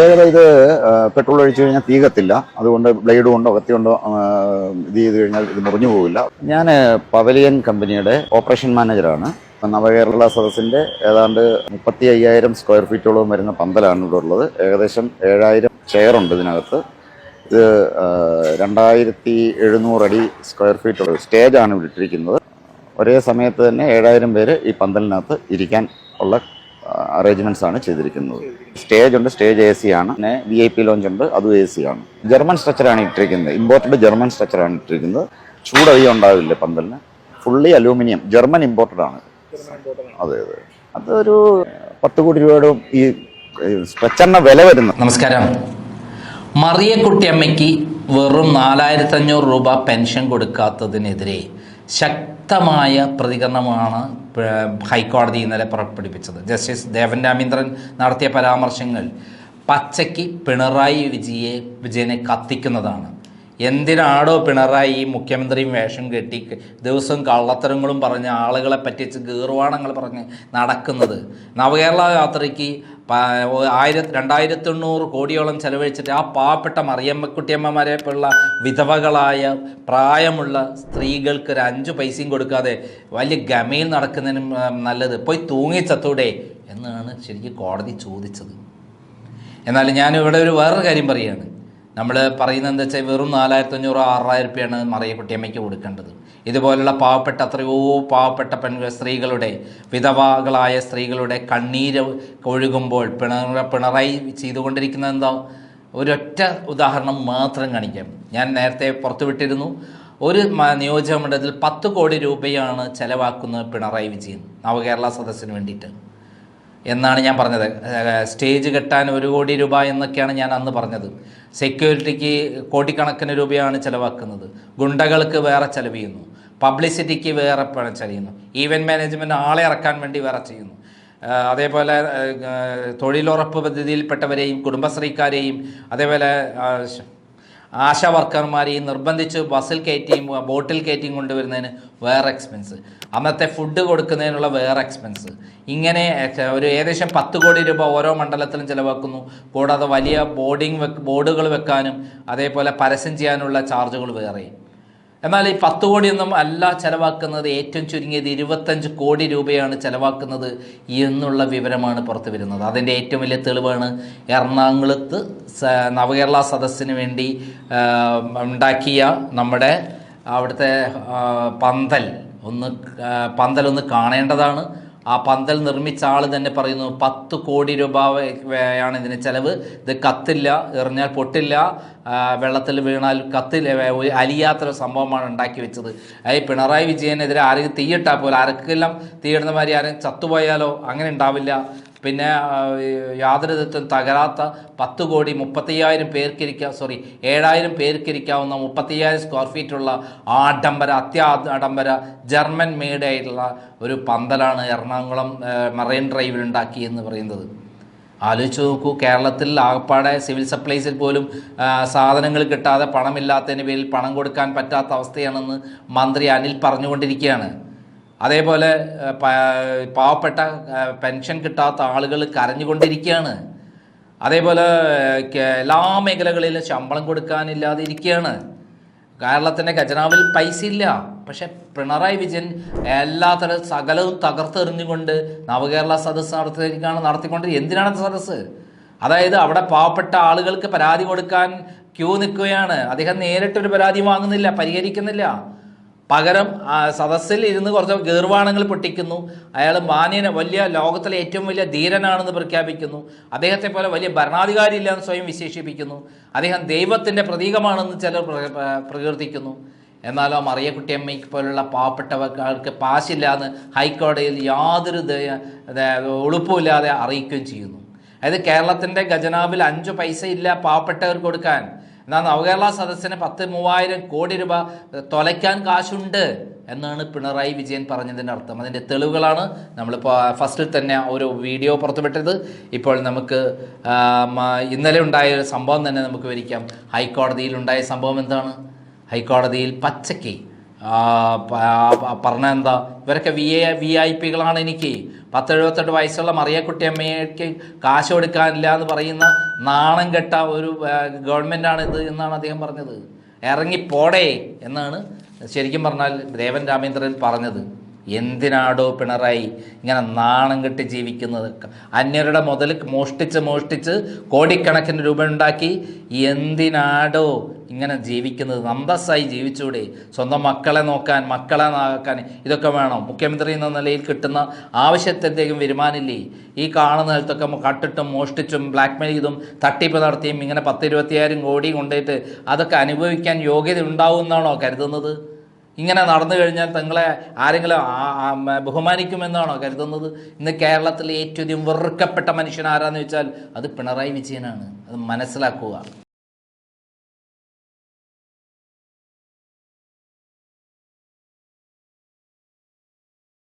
പ്രത്യേകത ഇത് പെട്രോൾ ഒഴിച്ചു കഴിഞ്ഞാൽ തീ കത്തില്ല അതുകൊണ്ട് ബ്ലേഡ് കൊണ്ടോ കത്തി കൊണ്ടോ ഇത് ചെയ്ത് കഴിഞ്ഞാൽ ഇത് മുറിഞ്ഞു പോകില്ല ഞാൻ പവലിയൻ കമ്പനിയുടെ ഓപ്പറേഷൻ മാനേജറാണ്. നവകേരള സദസ്സിന്റെ ഏതാണ്ട് മുപ്പത്തി അയ്യായിരം സ്ക്വയർ ഫീറ്റോളം വരുന്ന പന്തലാണ് ഇവിടെ ഉള്ളത്. ഏകദേശം ഏഴായിരം ചെയറുണ്ട് ഇതിനകത്ത്. ഇത് രണ്ടായിരത്തി എഴുന്നൂറ് അടി സ്ക്വയർ ഫീറ്റ് ഉള്ള സ്റ്റേജാണ് ഇവിടെ ഇട്ടിരിക്കുന്നത്. ഒരേ സമയത്ത് തന്നെ ഏഴായിരം പേര് ഈ പന്തലിനകത്ത് ഇരിക്കാൻ ഉള്ള അറേഞ്ച്മെന്റ്സ് ആണ് ചെയ്തിരിക്കുന്നത്. സ്റ്റേജ് ഉണ്ട് സ്റ്റേജ് എ സി ആണ്. പിന്നെ വി ഐ പി ലോഞ്ച് ഉണ്ട് അതും എ സി ആണ്. ജർമ്മൻ സ്ട്രക്ചറാണ് ഇട്ടിരിക്കുന്നത്. ഇമ്പോർട്ടഡ് ജർമ്മൻ സ്ട്രക്ചറാണ് ഇട്ടിരിക്കുന്നത്. ചൂടധികം ഉണ്ടാവില്ല പന്തലിന്? ഫുള്ളി അലൂമിനിയം ജർമ്മൻ ഇമ്പോർട്ടഡ് ആണ്. അതെ അതെ. അതൊരു പത്ത് കോടി രൂപയുടെ ഈ സ്ട്രക്ചറിന്റെ വില വരുന്നു നമസ്കാരം. മറിയക്കുട്ടിയമ്മയ്ക്ക് വെറും നാലായിരത്തി അഞ്ഞൂറ് രൂപ പെൻഷൻ കൊടുക്കാത്തതിനെതിരെ ശക്തമായ പ്രതികരണമാണ് ഹൈക്കോടതി ഇന്നലെ പുറപ്പെടുവിച്ചത് ജസ്റ്റിസ് ദേവൻ രാമീന്ദ്രൻ നടത്തിയ പരാമർശങ്ങൾ പച്ചയ്ക്ക് പിണറായി വിജയെ വിജയനെ കത്തിക്കുന്നതാണ്. എന്തിനാടോ പിണറായി ഈ മുഖ്യമന്ത്രിയും വേഷം കെട്ടി ദിവസവും കള്ളത്തരങ്ങളും പറഞ്ഞ് ആളുകളെ പറ്റിച്ച് ഗീർവാണങ്ങൾ പറഞ്ഞ് നടക്കുന്നത്? നവകേരള യാത്രയ്ക്ക് ആയിരത്തി രണ്ടായിരത്തി എണ്ണൂറ് കോടിയോളം ചെലവഴിച്ചിട്ട് ആ പാവപ്പെട്ട മറിയമ്മക്കുട്ടിയമ്മമാരെ പോലുള്ള വിധവകളായ പ്രായമുള്ള സ്ത്രീകൾക്ക് ഒരു അഞ്ച് പൈസയും കൊടുക്കാതെ വലിയ ഗമയിൽ നടക്കുന്നതിനും നല്ലത്. പോയി തൂങ്ങിച്ചത്തൂടെ എന്നാണ് ശരിക്കും കോടതി ചോദിച്ചത്. എന്നാൽ ഞാൻ ഒരു വേറൊരു കാര്യം പറയുകയാണ്. നമ്മൾ പറയുന്നത് എന്താ വെച്ചാൽ വെറും നാലായിരത്തി അഞ്ഞൂറ് ആറായിരം രൂപയാണ് മറിയക്കുട്ടിയമ്മയ്ക്ക് കൊടുക്കേണ്ടത്. ഇതുപോലുള്ള പാവപ്പെട്ട എത്രയോ പാവപ്പെട്ട പെൺ സ്ത്രീകളുടെ വിധവകളായ സ്ത്രീകളുടെ കണ്ണീര് ഒഴുകുമ്പോൾ പിണ പിണറായി ചെയ്തുകൊണ്ടിരിക്കുന്നത് എന്താ? ഒരൊറ്റ ഉദാഹരണം മാത്രം കാണിക്കാം. ഞാൻ നേരത്തെ പുറത്തുവിട്ടിരുന്നു. ഒരു നിയോജക മണ്ഡലത്തിൽ പത്ത് കോടി രൂപയാണ് ചെലവാക്കുന്നത് പിണറായി വിജയൻ നവകേരള സദസ്സിന് വേണ്ടിയിട്ട്. എന്നാണ് ഞാൻ പറഞ്ഞത്. സ്റ്റേജ് കെട്ടാൻ ഒരു കോടി രൂപ എന്നൊക്കെയാണ് ഞാൻ അന്ന് പറഞ്ഞത്. സെക്യൂരിറ്റിക്ക് കോടിക്കണക്കിന് രൂപയാണ് ചിലവാക്കുന്നത്. ഗുണ്ടകൾക്ക് വേറെ ചെലവ് ചെയ്യുന്നു. പബ്ലിസിറ്റിക്ക് വേറെ പണം ചെയ്യുന്നു. ഈവന്റ് മാനേജ്മെന്റ് ആളെ ഇറക്കാൻ വേണ്ടി വേറെ ചെയ്യുന്നു. അതേപോലെ തൊഴിലുറപ്പ് പദ്ധതിയിൽപ്പെട്ടവരെയും കുടുംബശ്രീക്കാരെയും അതേപോലെ ആ, വർക്കർമാരെ ആശാ വർക്കർമാരെയും നിർബന്ധിച്ച് ബസ്സിൽ കയറ്റിയും ബോട്ടിൽ കയറ്റിയും കൊണ്ടുവരുന്നതിന് വേറെ എക്സ്പെൻസ് അന്നത്തെ ഫുഡ് കൊടുക്കുന്നതിനുള്ള വേറെ എക്സ്പെൻസ് ഇങ്ങനെ ഒരു ഏകദേശം പത്ത് കോടി രൂപ ഓരോ മണ്ഡലത്തിലും ചിലവാക്കുന്നു. കൂടാതെ വലിയ ബോർഡിങ് ബോർഡുകൾ വെക്കാനും അതേപോലെ പരസ്യം ചെയ്യാനുള്ള ചാർജുകൾ വേറെയും. എന്നാൽ ഈ പത്ത് കോടിയൊന്നും അല്ല ചെലവാക്കുന്നത്. ഏറ്റവും ചുരുങ്ങിയത് ഇരുപത്തഞ്ച് കോടി രൂപയാണ് ചെലവാക്കുന്നത് എന്നുള്ള വിവരമാണ് പുറത്തു വരുന്നത്. അതിന്റെ ഏറ്റവും വലിയ തെളിവാണ് എറണാകുളത്ത് നവകേരള സദസ്സിന് വേണ്ടി ഉണ്ടാക്കിയ നമ്മുടെ അവിടുത്തെ പന്തൽ ഒന്ന് പന്തലൊന്ന് കാണേണ്ടതാണ്. ആ പന്തൽ നിർമ്മിച്ച ആൾ തന്നെ പറയുന്നു പത്ത് കോടി രൂപ ആണ് ഇതിന് ചെലവ്. ഇത് കത്തില്ല എറിഞ്ഞാൽ പൊട്ടില്ല. വെള്ളത്തിൽ വീണാൽ കത്തില്ല അലിയാത്തൊരു സംഭവമാണ് ഉണ്ടാക്കി വെച്ചത്. ഈ പിണറായി വിജയനെതിരെ ആരെങ്കിലും തീയിട്ടാൽ പോലെ ആർക്കെല്ലാം തീയിടുന്ന മാതിരി ആരെങ്കിലും ചത്തുപോയാലോ? അങ്ങനെ ഉണ്ടാവില്ല. പിന്നെ യാതൊരു വിധത്തിലും തകരാത്ത പത്ത് കോടി മുപ്പത്തയ്യായിരം പേർക്കിരിക്കാം സോറി ഏഴായിരം പേർക്കിരിക്കാവുന്ന മുപ്പത്തയ്യായിരം സ്ക്വയർ ഫീറ്റുള്ള ആഡംബര അത്യാഡംബര ജർമ്മൻ മെയ്ഡ് ആയിട്ടുള്ള ഒരു പന്തലാണ് എറണാകുളം മറൈൻ ഡ്രൈവിൽ ഉണ്ടാക്കി എന്ന് പറയുന്നത്. ആലോചിച്ച് നോക്കൂ കേരളത്തിൽ ആകപ്പാടെ സിവിൽ സപ്ലൈസിൽ പോലും സാധനങ്ങൾ കിട്ടാതെ പണമില്ലാത്തതിന് പേരിൽ പണം കൊടുക്കാൻ പറ്റാത്ത അവസ്ഥയാണെന്ന് മന്ത്രി അനിൽ പറഞ്ഞുകൊണ്ടിരിക്കുകയാണ്. അതേപോലെ പാവപ്പെട്ട പെൻഷൻ കിട്ടാത്ത ആളുകൾ കരഞ്ഞുകൊണ്ടിരിക്കുകയാണ്. അതേപോലെ എല്ലാ മേഖലകളിലും ശമ്പളം കൊടുക്കാനില്ലാതെ ഇരിക്കുകയാണ്. കേരളത്തിന്റെ ഖജനാവിൽ പൈസ ഇല്ല. പക്ഷെ പിണറായി വിജയൻ എല്ലാത്തരം സകലവും തകർത്തെറിഞ്ഞുകൊണ്ട് നവകേരള സദസ്സ് നടത്തിയിരിക്കുകയാണ് നടത്തിക്കൊണ്ട് എന്തിനാണ് സദസ്സ്? അതായത് അവിടെ പാവപ്പെട്ട ആളുകൾക്ക് പരാതി കൊടുക്കാൻ ക്യൂ നിൽക്കുകയാണ്. അദ്ദേഹം നേരിട്ടൊരു പരാതി വാങ്ങുന്നില്ല പരിഹരിക്കുന്നില്ല. പകരം സദസ്സിൽ ഇരുന്ന് കുറച്ച് ഗീർവാണങ്ങൾ പൊട്ടിക്കുന്നു. അയാൾ മാന്യനെ വലിയ ലോകത്തിലെ ഏറ്റവും വലിയ ധീരനാണെന്ന് പ്രഖ്യാപിക്കുന്നു. അദ്ദേഹത്തെ പോലെ വലിയ ഭരണാധികാരി ഇല്ല എന്ന് സ്വയം വിശേഷിപ്പിക്കുന്നു. അദ്ദേഹം ദൈവത്തിന്റെ പ്രതീകമാണെന്ന് ചിലർ പ്ര- പ്ര- പ്രകീർത്തിക്കുന്നു. എന്നാലോ മറിയക്കുട്ടിയമ്മയ്ക്ക് പോലുള്ള പാവപ്പെട്ടവർക്ക് പാശില്ലാന്ന് ഹൈക്കോടതിയിൽ യാതൊരു ഉളുപ്പുമില്ലാതെ അറിയിക്കുകയും ചെയ്യുന്നു. അതായത് കേരളത്തിന്റെ ഖജനാവിൽ അഞ്ച് പൈസ ഇല്ല പാവപ്പെട്ടവർക്ക് കൊടുക്കാൻ. എന്നാൽ നവകേരള സദസ്സിന് പത്ത് മൂവായിരം കോടി രൂപ തൊലയ്ക്കാൻ കാശുണ്ട് എന്നാണ് പിണറായി വിജയൻ പറഞ്ഞതിന്റെ അർത്ഥം. അതിന്റെ തെളിവുകളാണ് നമ്മളിപ്പോൾ ഫസ്റ്റിൽ തന്നെ ഒരു വീഡിയോ പുറത്തുവിട്ടത്. ഇപ്പോൾ നമുക്ക് ഇന്നലെ ഉണ്ടായ ഒരു സംഭവം തന്നെ നമുക്ക് വിവരിക്കാം. ഹൈക്കോടതിയിൽ ഉണ്ടായ സംഭവം എന്താണ്? ഹൈക്കോടതിയിൽ പച്ചയ്ക്ക് ആ, പ- പറഞ്ഞ എന്താ? ഇവരൊക്കെ വി എ വി ഐ പികളാണ് എനിക്ക്. പത്തെഴുപത്തെട്ട് വയസ്സുള്ള മറിയക്കുട്ടി അമ്മയ്ക്ക് കാശ് കൊടുക്കാനില്ല എന്ന് പറയുന്ന നാണം കെട്ട ഒരു ഗവൺമെന്റാണ് ഇത് എന്നാണ് അദ്ദേഹം പറഞ്ഞത്. ഇറങ്ങി പോടേ എന്നാണ് ശരിക്കും പറഞ്ഞാൽ ദേവൻ രാമേന്ദ്രൻ പറഞ്ഞത്. എന്തിനാടോ പിണറായി ഇങ്ങനെ നാണം കെട്ടി ജീവിക്കുന്നത്? അന്യരുടെ മുതൽ മോഷ്ടിച്ച് മോഷ്ടിച്ച് കോടിക്കണക്കിന് രൂപ ഉണ്ടാക്കി എന്തിനാടോ ഇങ്ങനെ ജീവിക്കുന്നത്? അന്തസ്സായി ജീവിച്ചൂടെ. സ്വന്തം മക്കളെ നോക്കാൻ മക്കളെ നോക്കാൻ ഇതൊക്കെ വേണം. മുഖ്യമന്ത്രി എന്ന നിലയിൽ കിട്ടുന്ന ആവശ്യത്തിന്റെയും വരുമാനമില്ലേ ഈ കാണുന്ന സ്ഥലത്തൊക്കെ കട്ടിട്ടും മോഷ്ടിച്ചും ബ്ലാക്ക്മെയിൽ ചെയ്തും തട്ടിപ്പ് നടത്തിയും ഇങ്ങനെ പത്ത് ഇരുപത്തിയായിരം കോടി കൊണ്ടുപോയിട്ട് അതൊക്കെ അനുഭവിക്കാൻ യോഗ്യത ഉണ്ടാവും എന്നാണോ കരുതുന്നത്? ഇങ്ങനെ നടന്നു കഴിഞ്ഞാൽ തങ്ങളെ ആരെങ്കിലും ബഹുമാനിക്കുമെന്നാണോ കരുതുന്നത്? ഇന്ന് കേരളത്തിൽ ഏറ്റവും വെറുക്കപ്പെട്ട മനുഷ്യൻ ആരാന്ന് വെച്ചാൽ അത് പിണറായി വിജയനാണ്. അത് മനസ്സിലാക്കുക.